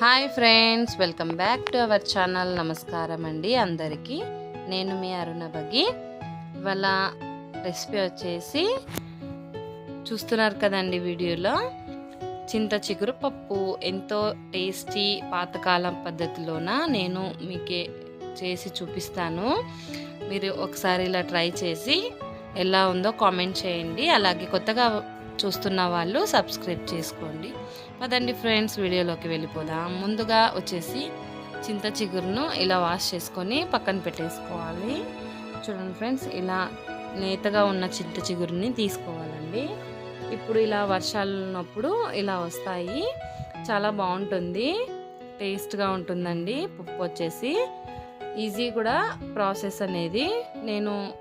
Hi friends welcome back to our channel. నమస్కారం అండి అందరికీ. నేను మీ అరుణ బగి ఇవాళ రెసిపీ వచ్చేసి చూస్తున్నారు కదండి వీడియోలో. చింత చిగురు పప్పు ఎంతో టేస్టీ పాతకాలం పద్ధతిలోన నేను మీకే చేసి చూపిస్తాను. మీరు ఒకసారి ఇలా ట్రై చేసి ఎలా ఉందో కామెంట్ చేయండి. అలాగే కొత్తగా చూస్తున్న వాళ్ళు సబ్స్క్రైబ్ చేసుకోండి. పదండి ఫ్రెండ్స్ వీడియోలోకి వెళ్ళిపోదాం. ముందుగా వచ్చేసి చింత చిగురును ఇలా వాష్ చేసుకొని పక్కన పెట్టేసుకోవాలి. చూడండి ఫ్రెండ్స్ ఇలా నేతగా ఉన్న చింత చిగురుని తీసుకోవాలండి. ఇప్పుడు ఇలా వర్షాలు ఉన్నప్పుడు ఇలా వస్తాయి. చాలా బాగుంటుంది. టేస్ట్గా ఉంటుందండి. పప్పు వచ్చేసి ఈజీ కూడా ప్రాసెస్ అనేది. నేను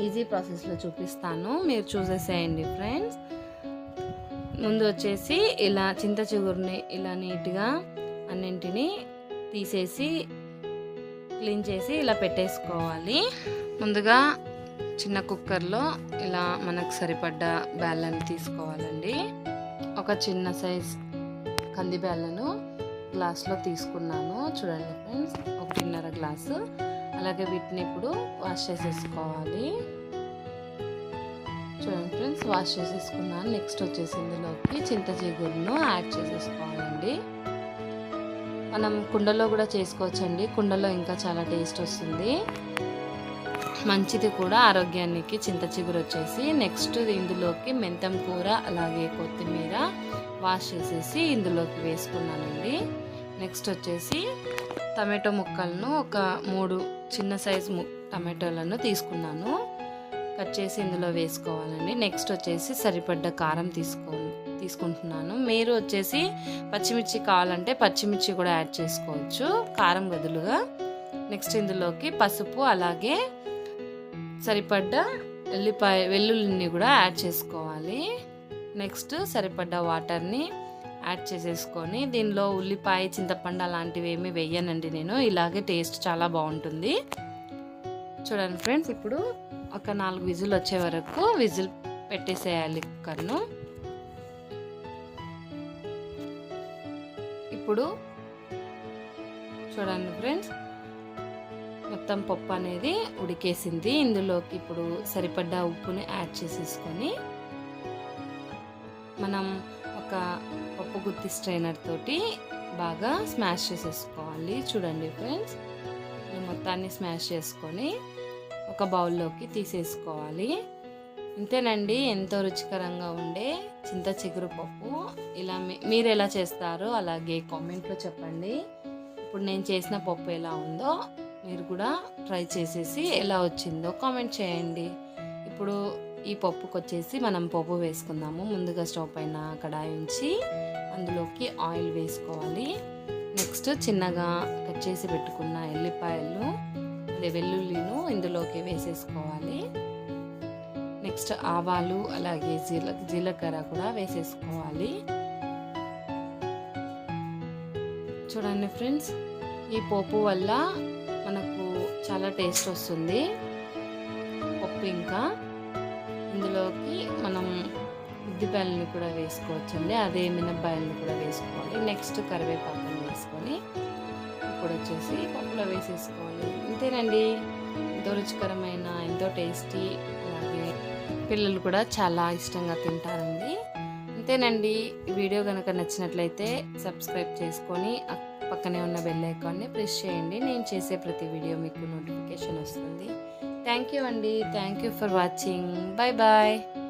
ఈజీ ప్రాసెస్లో చూపిస్తాను. మీరు చూసేసేయండి ఫ్రెండ్స్. ముందు వచ్చేసి ఇలా చింత చిగురుని ఇలా నీట్గా అన్నింటినీ తీసేసి క్లీన్ చేసి ఇలా పెట్టేసుకోవాలి. ముందుగా చిన్న కుక్కర్లో ఇలా మనకు సరిపడ్డ బ్యాళ్ళని తీసుకోవాలండి. ఒక చిన్న సైజ్ కంది బ్యాళ్ళను గ్లాస్లో తీసుకున్నాను. చూడండి ఫ్రెండ్స్ ఒకటిన్నర గ్లాసు. అలాగే వీటిని ఇప్పుడు వాష్ చేసేసుకోవాలి. చూడండి ఫ్రెండ్స్ వాష్ చేసేసుకున్నాను. నెక్స్ట్ వచ్చేసి ఇందులోకి చింతచిగురును యాడ్ చేసేసుకోవాలండి. మనం కుండలో కూడా చేసుకోవచ్చండి. కుండలో ఇంకా చాలా టేస్ట్ వస్తుంది. మంచిది కూడా ఆరోగ్యానికి చింత చిగురు వచ్చేసి. నెక్స్ట్ ఇందులోకి మెంతం కూర అలాగే కొత్తిమీర వాష్ చేసేసి ఇందులోకి వేసుకున్నానండి. నెక్స్ట్ వచ్చేసి టమాటో ముక్కలను ఒక మూడు చిన్న సైజు ము టమాటోలను తీసుకున్నాను. కట్ చేసి ఇందులో వేసుకోవాలండి. నెక్స్ట్ వచ్చేసి సరిపడ్డ కారం తీసుకో తీసుకుంటున్నాను. మీరు వచ్చేసి పచ్చిమిర్చి కావాలంటే పచ్చిమిర్చి కూడా యాడ్ చేసుకోవచ్చు. కారం బదులుగా. నెక్స్ట్ ఇందులోకి పసుపు అలాగే సరిపడ్డ ఎల్లిపాయ వెల్లుల్లిని కూడా యాడ్ చేసుకోవాలి. నెక్స్ట్ సరిపడ్డ వాటర్ని యాడ్ చేసేసుకొని దీనిలో ఉల్లిపాయ చింతపండు అలాంటివి ఏమి వేయనండి నేను. ఇలాగే టేస్ట్ చాలా బాగుంటుంది. చూడండి ఫ్రెండ్స్ ఇప్పుడు ఒక నాలుగు విజిల్ వచ్చే వరకు విజిల్ పెట్టేసేయాలి కుక్కర్ను. ఇప్పుడు చూడండి ఫ్రెండ్స్ మొత్తం పప్పు అనేది ఉడికేసింది. ఇందులోకి ఇప్పుడు సరిపడ్డ ఉప్పుని యాడ్ చేసేసుకొని మనం ఒక పప్పు గుత్తి స్ట్రైనర్ తోటి బాగా స్మాష్ చేసేసుకోవాలి. చూడండి ఫ్రెండ్స్ మొత్తాన్ని స్మాష్ చేసుకొని ఒక బౌల్లోకి తీసేసుకోవాలి. ఇంతేనండి ఎంతో రుచికరంగా ఉండే చింత చిగురు పప్పు. ఇలా మీరు ఎలా చేస్తారో అలాగే కామెంట్లో చెప్పండి. ఇప్పుడు నేను చేసిన పప్పు ఎలా ఉందో మీరు కూడా ట్రై చేసేసి ఎలా వచ్చిందో కామెంట్ చేయండి. ఇప్పుడు ఈ పప్పుకు వచ్చేసి మనం పప్పు వేసుకుందాము. ముందుగా స్టవ్ పైన కడాయి ఉంచి అందులోకి ఆయిల్ వేసుకోవాలి. నెక్స్ట్ చిన్నగా కట్ చేసి పెట్టుకున్న ఎల్లిపాయలు అదే వెల్లుల్లిను ఇందులోకి వేసేసుకోవాలి. నెక్స్ట్ ఆవాలు అలాగే జీల జీలకర్ర కూడా వేసేసుకోవాలి. చూడండి ఫ్రెండ్స్ ఈ పోపు వల్ల మనకు చాలా టేస్ట్ వస్తుంది. పప్పు ఇంకా. ఇందులోకి మనం ఉద్దిపాయలని కూడా వేసుకోవచ్చండి. అదే మినప్పాయలను కూడా వేసుకోవాలి. నెక్స్ట్ కరివేపాకును వేసుకొని కూడా వచ్చేసి పప్పులో వేసేసుకోవాలి. అంతేనండి. ఎంతో రుచికరమైన ఎంతో టేస్టీ అలాగే పిల్లలు కూడా చాలా ఇష్టంగా తింటారండి. అంతేనండి. వీడియో కనుక నచ్చినట్లయితే సబ్స్క్రైబ్ చేసుకొని పక్కనే ఉన్న బెల్ ఐకాన్ని ప్రెస్ చేయండి. నేను చేసే ప్రతి వీడియో మీకు నోటిఫికేషన్ వస్తుంది. థ్యాంక్ యూ అండి. Thank you for watching. Bye bye